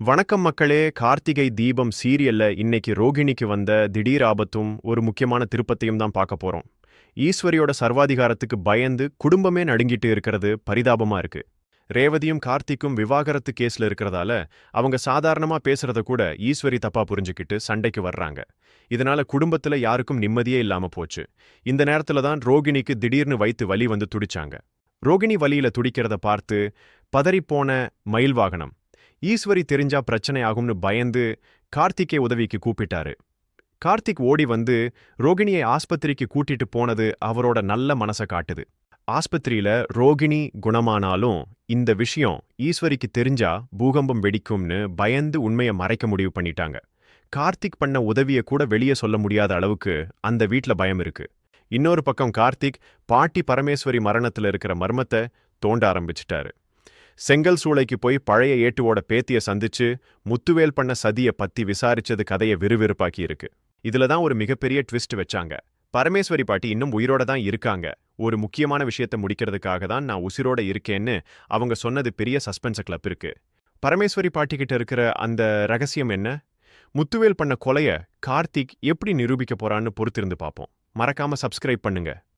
வணக்கம் மக்களே. கார்த்திகை தீபம் சீரியல்ல இன்னைக்கு ரோகிணிக்கு வந்த திடீர் ஆபத்தும் ஒரு முக்கியமான திருப்பத்தையும் தான் பார்க்க போறோம். ஈஸ்வரியோட சர்வாதிகாரத்துக்கு பயந்து குடும்பமே நடுங்கிட்டு இருக்கிறது பரிதாபமா இருக்கு. ரேவதியும் கார்த்திக்கும் விவாகரத்து கேஸ்ல இருக்கிறதால அவங்க சாதாரணமா பேசுறத கூட ஈஸ்வரி தப்பா புரிஞ்சுக்கிட்டு சண்டைக்கு வர்றாங்க. இதனால குடும்பத்துல யாருக்கும் நிம்மதியே இல்லாம போச்சு. இந்த நேரத்துல தான் ரோகிணிக்கு திடீர்னு வைத்து வலி வந்து துடிச்சாங்க. ரோகிணி வலியில துடிக்கிறத பார்த்து பதறிப்போன மயில் வாகனம் ஈஸ்வரி தெரிஞ்சா பிரச்சனை ஆகும்னு பயந்து கார்த்திக்கை உதவிக்கு கூப்பிட்டாரு. கார்த்திக் ஓடி வந்து ரோகிணியை ஆஸ்பத்திரிக்கு கூட்டிட்டு போனது அவரோட நல்ல மனசை காட்டுது. ஆஸ்பத்திரியில ரோகிணி குணமானாலும் இந்த விஷயம் ஈஸ்வரிக்கு தெரிஞ்சா பூகம்பம் வெடிக்கும்னு பயந்து உண்மையை மறைக்க முடிவு பண்ணிட்டாங்க. கார்த்திக் பண்ண உதவியை கூட வெளியே சொல்ல முடியாத அளவுக்கு அந்த வீட்ல பயம் இருக்கு. இன்னொரு பக்கம் கார்த்திக் பாட்டி பரமேஸ்வரி மரணத்துல இருக்கிற மர்மத்தை தோண்ட ஆரம்பிச்சிட்டாரு. செங்கல் சூளைக்கு போய் பழைய ஏட்டுவோட பேத்திய சந்திச்சு முத்துவேல் பண்ண சதிய பத்தி விசாரிச்சது கதையை விறுவிறுப்பாக்கி இருக்கு. இதுல தான் ஒரு மிகப்பெரிய ட்விஸ்ட் வச்சாங்க. பரமேஸ்வரி பாட்டி இன்னும் உயிரோட தான் இருக்காங்க. ஒரு முக்கியமான விஷயத்தை முடிக்கிறதுக்காக தான் நான் உசிரோட இருக்கேன்னு அவங்க சொன்னது பெரிய சஸ்பென்ஸ் கிளப் இருக்கு. பரமேஸ்வரி பாட்டி கிட்ட இருக்கிற அந்த ரகசியம் என்ன? முத்துவேல் பண்ண கொலைய கார்த்திக் எப்படி நிரூபிக்க போறான்னு பொறுத்திருந்து பார்ப்போம். மறக்காம சப்ஸ்கிரைப் பண்ணுங்க.